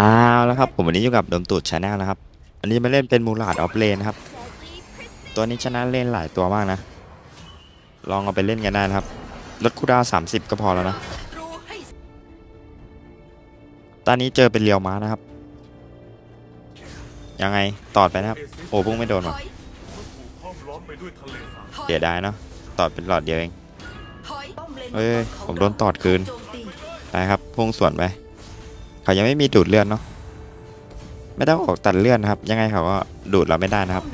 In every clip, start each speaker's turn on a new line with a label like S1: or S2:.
S1: ้าวแล้วครับผมวันนี้อยู่กับดมตูดชาแนลนะครับ อันนี้มาเล่นเป็นมูลาดออฟเลนนะครับ ตัวนี้ชนะเล่นหลายตัวมากนะ ลองเอาไปเล่นกันได้นะครับ ลดคูดาวน์30ก็พอแล้วนะ ตอนนี้เจอเป็นเรียวม้านะครับ ยังไงตอดไปนะครับ โอ้พุ่งไม่โดน
S2: ห้อเสี
S1: ยดายเนาะ ตอดเป็นหลอดเดียวเอง
S2: เเอ้
S1: ยผมโดนตอดคืน ไปครับพุ่งสวนไป เขายังไม่มีดูดเลือดเนาะไม่ต้องออกตัดเลือดนะครับ ยังไงเขาก็ดูดเราไม่ได้นะครับ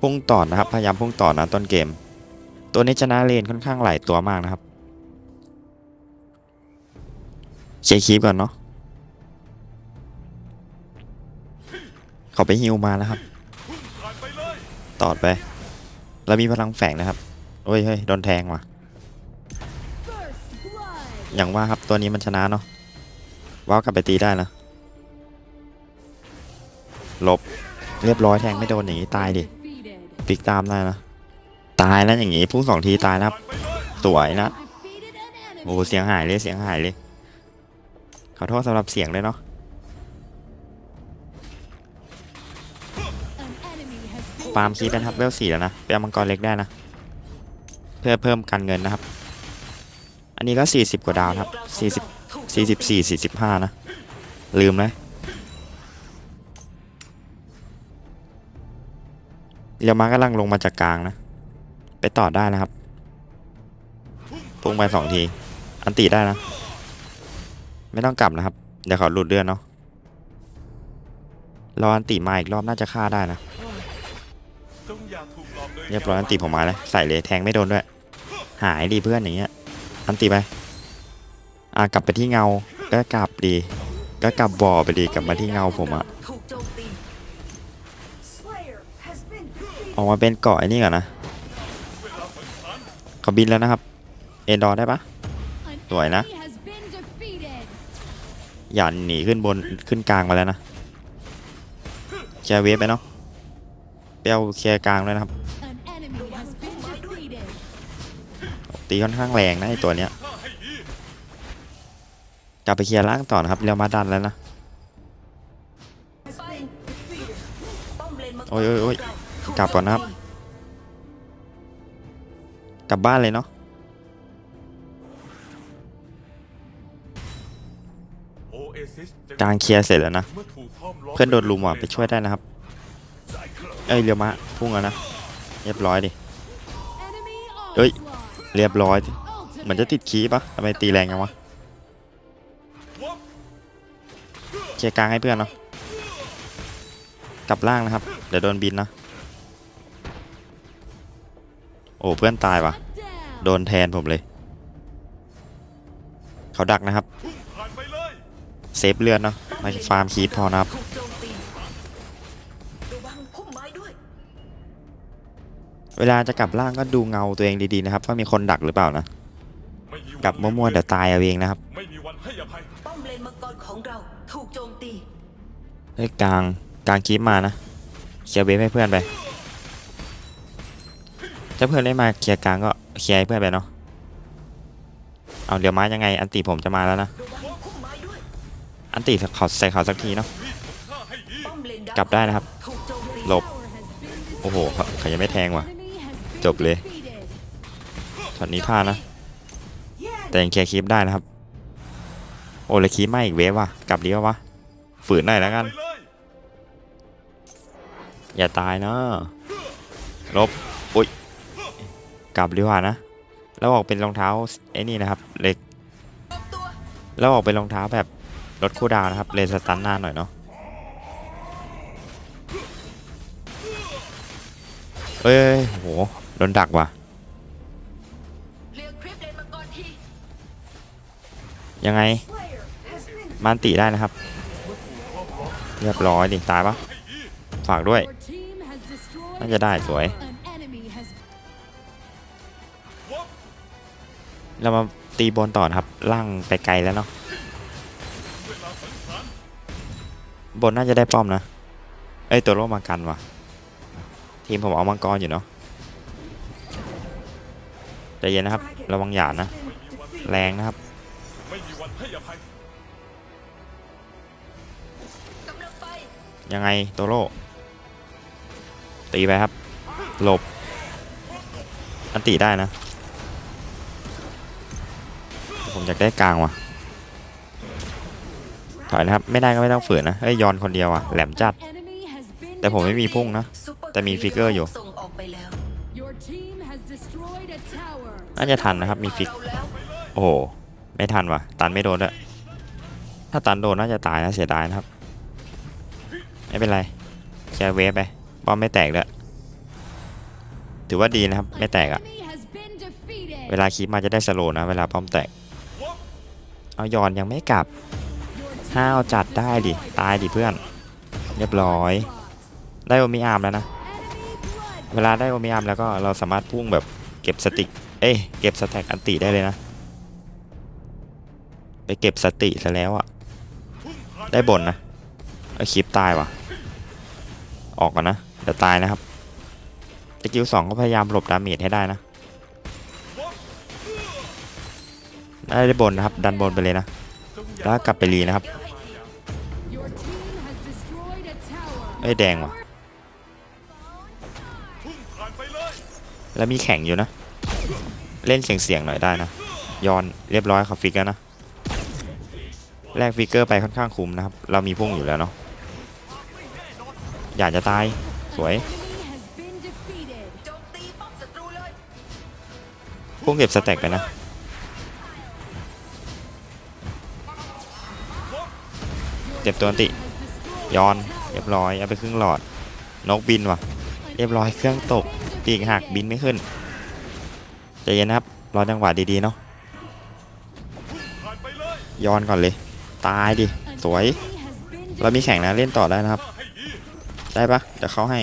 S1: พุ่งต่อนะครับ พยายามพุ่งต่อนะต้นเกม ตัวนี้ชนะเลนค่อนข้างหลายตัวมากนะครับเช็คคีปก่อนเนาะเขาไปฮิวมาแล้วครับ ตอดไปแล้วมีพลังแฝงนะครับ โอ้ยเฮ้ยโดนแทงว่ะ อย่างว่าครับตัวนี้มันชนะเนาะว้าวกลับไปตีได้นะหลบเรียบร้อยแทงไม่โดนอย่างนี้ตายดิพลิกตามได้นะตายแล้วอย่างนี้พุ่งสองทีตายนะสวยนะโอ้เสียงหายเลยเสียงหายเลยขอโทษสำหรับเสียงเลยเนาะฟาร์มคีเป็นครับเวลสี่แล้วนะไปเอามังกรเล็กได้นะ เพื่อเพิ่มการเงินนะครับ อันนี้ก็ 40 กว่าดาวครับ 40 44 45 นะ ลืมเลยเรียวมากำลังลงมาจากกลางนะ ไปต่อได้นะครับพุ่งไปสองที อันติได้นะ ไม่ต้องกลับนะครับ เดี๋ยวเขาหลุดเดือนเนาะรออันติมาอีกรอบน่าจะฆ่าได้นะเรียบร้อยอันติผมมาแล้วใส่เลยแทงไม่โดนด้วย หายดีเพื่อนอย่างเงี้ย อันติไปอ่ากลับไปที่เงา ก็กลับดี ก็กลับบ่อไปดีกลับมาที่เงาผมอะออกมาเป็นเกาะไอ้นี่ก่อนนะเขาบินแล้วนะครับ เอดอได้ปะสวยนะ อย่าหนีขึ้นบนขึ้นกลางมาแล้วนะเคลียร์เวฟไปเนาะเปี้ยวเคลียร์กลางด้วยนะครับ ตีค่อนข้างแรงนะไอตัวเนี้ยกลับไปเคลียร์ล่างต่อนะครับเรียวมาดันแล้วนะโอ้ยโอ้ยโอ้ยกลับก่อนนะครับ กลับบ้านเลยเนาะกางเคลียร์เสร็จแล้วนะ
S2: เพื่
S1: อนโดนลุมอะไปช่วยได้นะครับ เอ้ยเรียวมาพุ่งแล้วนะ เรียบร้อยดิเอ้ย เรียบร้อย เหมือนจะติดคีปะทำไมตีแรงจังวะเคลียร์กลางให้เพื่อนเนาะกลับล่างนะครับ เดี๋ยวโดนบินนะ โอ้เพื่อนตายวะโดนแทนผมเลย เขาดักนะครับ
S2: เลย
S1: เซฟเลือดเนาะไม่ฟาร์มคีปพอนะครับ เวลาจะกลับล่างก็ดูเงาตัวเองดีๆนะครับว่ามีคนดักหรือเปล่านะ
S2: ไม่มีวัน
S1: กลับมั่วๆเดี๋ยวตายเอาเองนะครับ
S2: ไม่มีวันให้อภัย
S3: ป้อมเลนมังกรของเราถูกโจมตี
S1: เฮ้ยกลางกลางคีปมานะเคลียร์เวฟให้เพื่อนไปถ้าเพื่อนได้มาเคลียร์กลางก็เคลียร์ให้เพื่อนไปเนาะเอาเดี๋ยวมายังไงอันติผมจะมาแล้วนะ
S3: ระวังพุ่มไม้ด้วย
S1: อันติเขาใส่เขาสักทีเนาะ
S2: มีดของข้าให้ดี
S3: ป้อมเลนดั
S1: กลับได้นะครับ
S3: ถูกโจมตี
S1: หลบโอ้โหเขาเขายังไม่แทงว่ะ จบเลยช็อตนี้พลาดนะ แต่ยังเคลียร์คลิปได้นะครับ โอ้เลยคลิปไม่อีกเวฟว่ะ กลับดีวะวะฝืนหน่อยแล้วกัน
S2: ไปเลย
S1: อย่าตายเนาะลบอุ้ยกลับดีกว่านะ แล้วออกเป็นรองเท้าไอ้นี่นะครับ เล็ก
S3: ตัว
S1: แล้วออกเป็นรองเท้าแบบลดคูลดาวน์นะครับ เลนสตันหน้าหน่อยเนาะเอ้ยโห โดนดักว่ะ
S3: ยัง
S1: ไงมันติได้นะครับ เรียบร้อยดิตายปะฝากด้วย น่าจะได้สวย เรามาตีบนต่อครับ ล่างไปไกลแล้วเนาะ
S2: เวลาสังหาร
S1: บนน่าจะได้ป้อมนะ เอ้ยตัวโลมากันว่ะ ทีมผมเอามังกรอยู่เนาะ ใจเย็นนะครับ ระวังหยาดนะ แรงนะครับยังไงโตโร่ตีไปครับ หลบ อันตีได้นะ ผมอยากได้กลางว่ะถอยนะครับ ไม่ได้ก็ไม่ต้องฝืนนะเฮ้ยยอนคนเดียวอะ แหลมจัด แต่ผมไม่มีพุ่งนะ แต่มีฟิกเกอร์อยู่ น่าจะทันนะครับมีฟิก โอ้ไม่ทันว่ะ ตันไม่โดนด้วยถ้าตันโดนน่าจะตายนะเสียดายนะครับ ไม่เป็นไรแค่เวฟไปบอมไม่แตกด้วยถือว่าดีนะครับ ไม่แตกอะเวลาคีบมาจะได้สโลนะ เวลาบอมแตก เอายอนยังไม่กลับห้าวจัดได้ดิ ตายดิเพื่อน เรียบร้อย ได้โอมิอาร์มแล้วนะ เวลาได้โอมิอาร์มแล้วก็เราสามารถพุ่งแบบเก็บสติก เอ้ยเก็บสแต็กอันติได้เลยนะ ไปเก็บสติซะแล้วอะได้บนนะเอคลิปตายว่ะ ออกก่อนนะ เดี๋ยวตายนะครับสกิลสองก็พยายามหลบดาเมจให้ได้นะ ได้ได้บนนะครับ ดันบนไปเลยนะ แล้วกลับไปรีนะครับเอ้แดงว่ะ แล้วมีแข่งอยู่นะ เล่นเสียงๆหน่อยได้นะย้อนเรียบร้อยเขาฟิกแล้วนะแลกฟิกเกอร์ไปค่อนข้างคุ้มนะครับ เรามีพุ่งอยู่แล้วเนาะอยากจะตายสวยพุ่งเก็บสแต็กไปนะเจ็บตัวอันติย้อนเรียบร้อยเอาไปครึ่งหลอดนกบินว่ะ เรียบร้อยเครื่องตกปีกหักบินไม่ขึ้น ใจเย็นนะครับ รอจังหวะดีๆเนาะ
S2: ย้
S1: อนก่อนเลย ตายดิ สวย เรามีแข่งนะเล่นต่อได้นะครับ ได้ปะเดี๋ยวเขาให้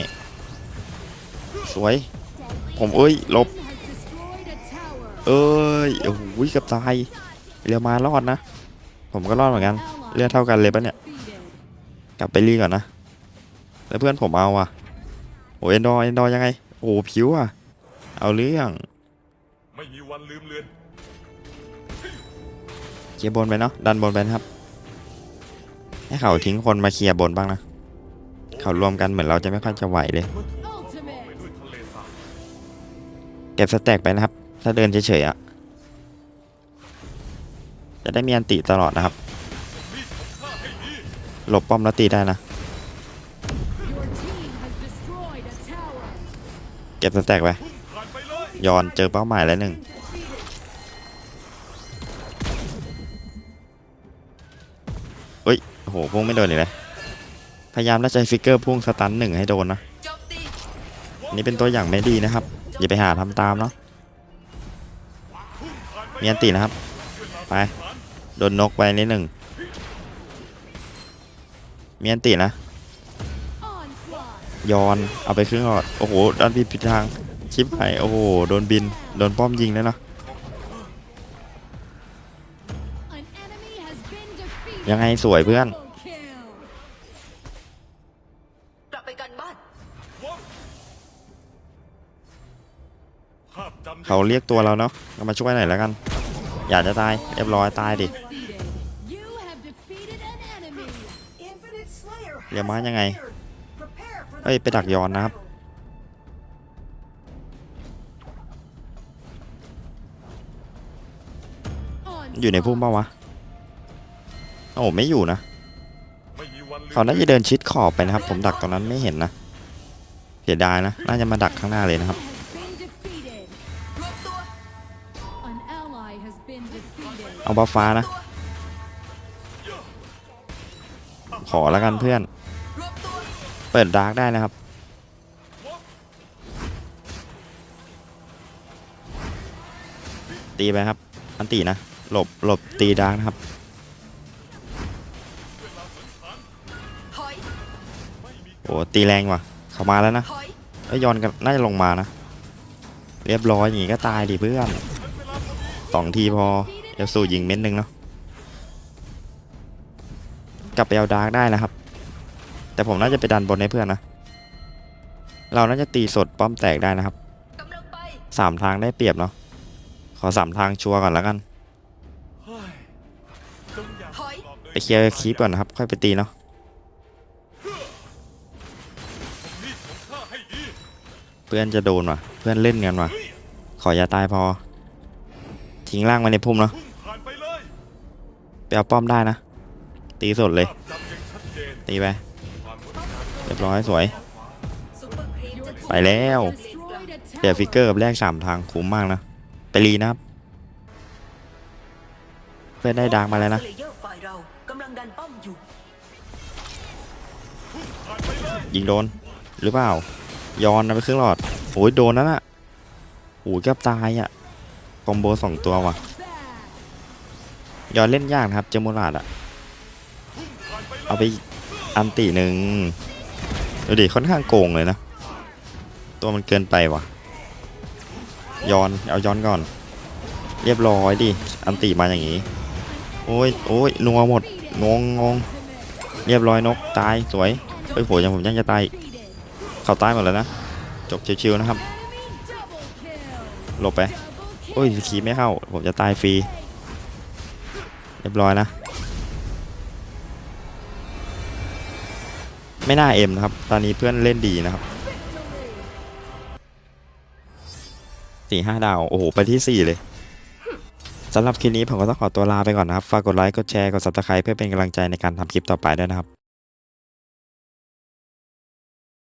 S1: สวย ผมเอ้ยลบ เอ้ยโอ้โหเกับตาย เรือมารอดนะ ผมก็รอดเหมือนกัน เลือดเท่ากันเลยปะเนี่ย กลับไปรีก่อนนะ แล้วเพื่อนผมเอาอะโอ้เอ็นดอร์เอ็นดอร์ยังไง โอ้ผิวอะ เอาเรื่อง
S2: ไม่มีวันลืมเลือน
S1: เคลียร์บนไปเนาะดันบนไปนะครับ ให้เขาทิ้งคนมาเคลียร์บนบ้างนะเขารวมกันเหมือนเราจะไม่ค่อยจะไหวเลย
S2: เมื่อถูกล้อมไปด้วยทะเลสาบ
S1: เก็บสแต็กไปนะครับ ถ้าเดินเฉยๆอะ จะได้มีอันติตลอดนะครับ
S2: มีดของข้าให้ดี
S1: หลบป้อมแล้วตีได้นะเก็บสแต็กไป
S2: พุ่งผ่านไปเล ย
S1: อนเจอเป้าหมายแล้วหนึ่งเฮ้ยโหพุ่งไม่โดนเลยนะพยายามแล้วใจฟิกเกอร์พุ่งสตันหนึ่งให้โดนนะนี่เป็นตัวอย่างไม่ดีนะครับ อย่าไปหาทำตามเนาะ
S2: พุ่งผ่านไป
S1: มีอันตินะครับ ไป โดนนกไปนิดหนึ่งมีอันตินะยอนเอาไปครึ่งหอด โอ้โหดันผิดผิดทาง ชิปไปโอ้โห โดนบิน โดนป้อมยิงแล้วเนาะยังไงสวยเพื่อน
S3: กลับไปกันบ้าน
S2: ภาพจำ
S1: เขาเรียกตัวเราเนาะเรามาช่วยหน่อยแล้วกัน อยากจะตายเรียบร้อยตายดิเรียกมายังไงเอ้ยไปดักยอนนะครับ อยู่ในพุ่มเปล่าวะ โอ้โหไม่อยู่นะ
S2: ไม่มีวันลืม
S1: เขาน่าจะเดินชิดขอบไปนะครับ ผมดักตรงนั้นไม่เห็นนะเสียดายนะ น่าจะมาดักข้างหน้าเลยนะครับ
S3: รวมตัว
S1: เอาบัฟฟ้านะ ขอแล้วกันเพื่อน
S3: รวมตัว
S1: เปิดดาร์กได้นะครับตีไปครับ อันตีนะ หลบหลบตีดาร์กนะครับ
S3: ถอย
S1: โอ้ตีแรงว่ะ เขามาแล้วนะ
S3: ถอย
S1: ไอ้ยยอนกันน่าจะลงมานะ เรียบร้อยอย่างงี้ก็ตายดิเพื่อนสองทีพอเดี๋ยวสู่ยิงเม็ดหนึ่งเนาะกลับไปเอาดาร์กได้นะครับ แต่ผมน่าจะไปดันบนให้เพื่อนนะ เราน่าจะตีสดป้อมแตกได้นะครับ
S3: กำลังไป
S1: สามทางได้เปรียบเนาะขอสามทางชัวร์ก่อนแล้วกัน ไปเคลียร์คลิปก่อนนะครับ ค่อยไปตีเนาะเพื่อนจะโดนว่ะ เพื่อนเล่นกันว่ะ ขออย่าตายพอ ทิ้งล่างมาในพุ่มเนาะ
S2: ไปเอา
S1: ป้อมได้นะ ตีสดเลย ตีไปเรียบร้อยสวย ไปแล้ว
S3: เดี๋
S1: ยวฟิกเกอร์กับแรกสามทางคุ้มมากนะ ไปรีนะครับ เพื่อนได้ดังมาแล้วนะำ
S3: ลังดันป้อมอยู่
S2: ยิ
S1: งโดน หรือเปล่า ย้อนนะไปครึ่งหลอดโอ้ยโดนนั่นอะโอ้ยเกือบตายอะคอมโบสองตัวว่ะ ย้อนเล่นยากนะครับเจมูราดอะเอาไปอันติหนึ่งดูดิค่อนข้างโกงเลยนะ ตัวมันเกินไปว่ะ ย้อนเอาย้อนก่อน เรียบร้อยดิ อันติมาอย่างนี้ โอ้ยโอ้ยนัวหมด งงงงเรียบร้อยนกตายสวยเฮ้ยโหยังผมยังจะตายเขาตายหมดแล้วนะจบชิวๆนะครับหลบไปโอ้ยคีย์ไม่เข้าผมจะตายฟรีเรียบร้อยนะไม่น่าเอ็มนะครับ ตอนนี้เพื่อนเล่นดีนะครับสี่ห้าดาว โอ้โห ไปที่สี่เลย สำหรับคลิปนี้ผมก็ต้องขอตัวลาไปก่อนนะครับ ฝากกดไลค์ กดแชร์ กด subscribe เพื่อเป็นกำลังใจในการทำคลิปต่อไปด้วยนะครับ